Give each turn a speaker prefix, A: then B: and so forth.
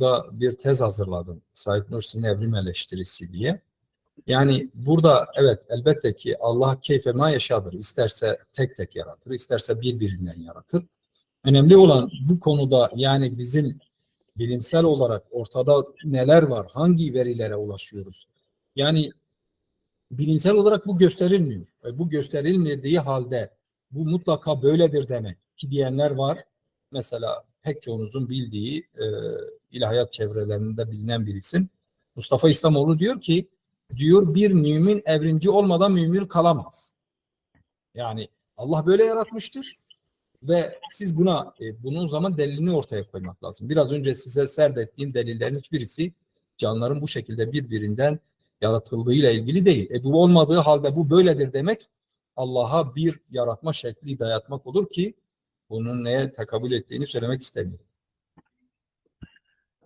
A: burada bir tez hazırladım. Said Nursi'nin evrim eleştirisi diye. Yani burada evet elbette ki Allah keyfe ma yaşadır. İsterse tek tek yaratır, isterse birbirinden yaratır. Önemli olan bu konuda yani bizim bilimsel olarak ortada neler var, hangi verilere ulaşıyoruz? Yani bilimsel olarak bu gösterilmiyor. Ve bu gösterilmediği halde bu mutlaka böyledir demek ki diyenler var. Mesela pek çoğunuzun bildiği e, ilahiyat çevrelerinde bilinen bir isim. Mustafa İslamoğlu diyor ki diyor bir mümin evrimci olmadan mümin kalamaz. Yani Allah böyle yaratmıştır ve siz buna e, bunun zaman delilini ortaya koymak lazım. Biraz önce size serdettiğim delillerin hiçbirisi canlıların bu şekilde birbirinden yaratıldığıyla ilgili değil. E bu olmadığı halde bu böyledir demek Allah'a bir yaratma şekli dayatmak olur ki bunun neye tekabül ettiğini söylemek istemiyorum.